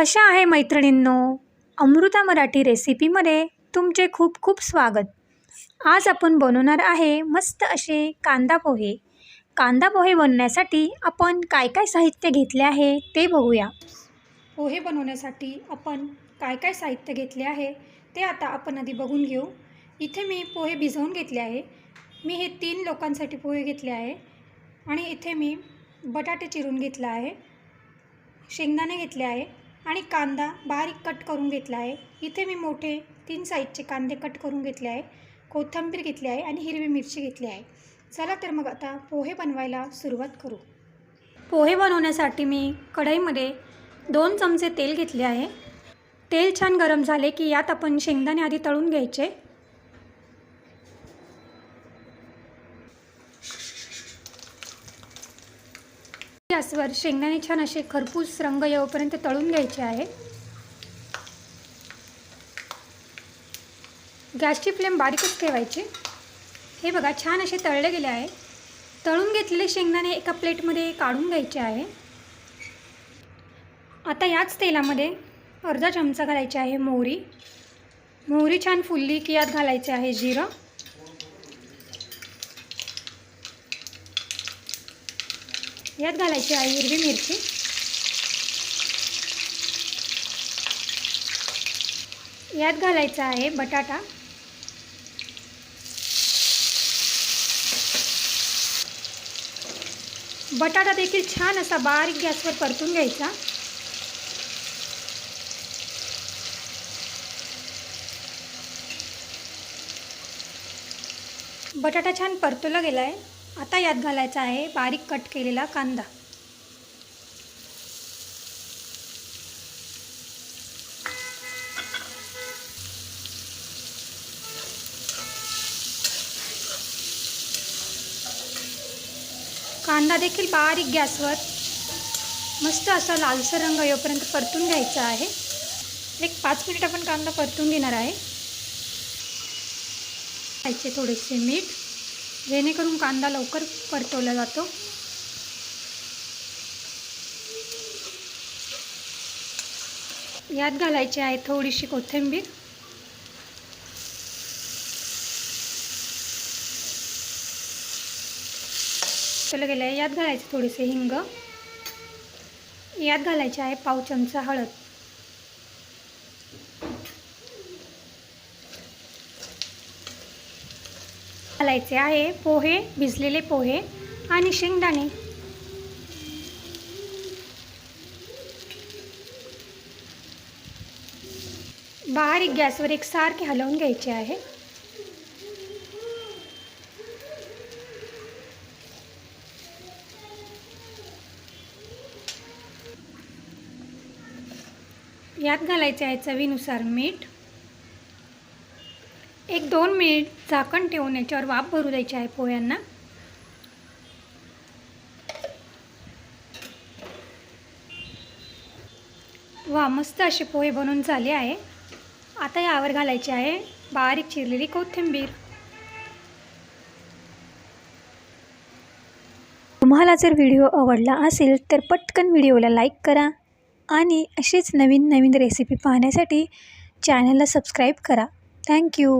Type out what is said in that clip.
कशा आहे मैत्रिणींनो? अमृता मराठी रेसिपीमध्ये तुमचे खूप खूप स्वागत. आज आपण बनवणार आहे मस्त असे कांदा पोहे. कांदा पोहे बनवण्यासाठी आपण काय काय साहित्य घेतले आहे ते बघूया. पोहे बनवण्यासाठी आपण काय काय साहित्य घेतले आहे ते आता आपण आधी बघून घेऊ. इथे मी पोहे भिजवून घेतले आहे. मी हे तीन लोकांसाठी पोहे घेतले आहे. आणि इथे मी बटाटे चिरून घेतला आहे. शेंगदाणे घेतले आहे. आणि कांदा बारीक कट करून घेतला आहे. इथे मी मोठे तीन साईजचे कांदे कट करून घेतले आहे. कोथिंबीर घेतली आहे आणि हिरवी मिरची घेतली आहे. चला तर मग आता पोहे बनवायला सुरुवात करू. पोहे बनवण्यासाठी मी कढईमध्ये दोन चमचे तेल घेतले आहे. तेल छान गरम झाले की यात आपण शेंगदाणे आधी तळून घ्यायचे. गॅसवर शेंगदाणे छान असे खरपूस रंग येऊपर्यंत तळून घ्यायचे आहे. गॅसची फ्लेम बारीकच ठेवायची. हे बघा छान असे तळले गेले आहे. तळून घेतलेले शेंगदाणे एका प्लेटमध्ये काढून घ्यायचे आहे. आता याच तेलामध्ये अर्धा चमचा घालायचे आहे मोहरी. मोहरी छान फुलली की यात घालायचे आहे जिरं. यात घालायची आहे हिरवी मिरची. यात घालायचा आहे बटाटा. बटाटा देखील छान असा बारीक गॅसवर परतून घ्यायचा. बटाटा छान परतला गेला आहे आता यात घालायचा आहे बारीक कट केलेला कांदा. कांदा देखील बारीक गॅसवर मस्त असा लालसर रंग येऊपर्यंत परतून घ्यायचा आहे. एक पाच मिनिट आपण कांदा परतून घेणार आहे. थोडेसे मीठ. जेणेकरून कांदा लवकर परतवला जातो. यात घालायची आहे थोडीशी कोथिंबीर. चला गेलं आहे यात घालायचे थोडेसे हिंग. यात घालायचे आहे पाव चमचा हळद. घालायचे आहे. पोहे भिजलेले पोहे आणि शेंगदाणे. बारीक गॅसवर एकसारखे हलवून घ्यायचे आहे. यात घालायचे आहे चवीनुसार मीठ. एक दोन मिनिट झाकण ठेवून याच्यावर वाफ भरू द्यायची आहे पोह्यांना. वा मस्त असे पोहे बनवून झाले आहे. आता यावर घालायचे आहे बारीक चिरलेली कोथिंबीर. तुम्हाला जर व्हिडिओ आवडला असेल तर पटकन व्हिडिओला लाईक करा आणि असेच नवीन नवीन रेसिपी पाहण्यासाठी चॅनलला सबस्क्राईब करा. Thank you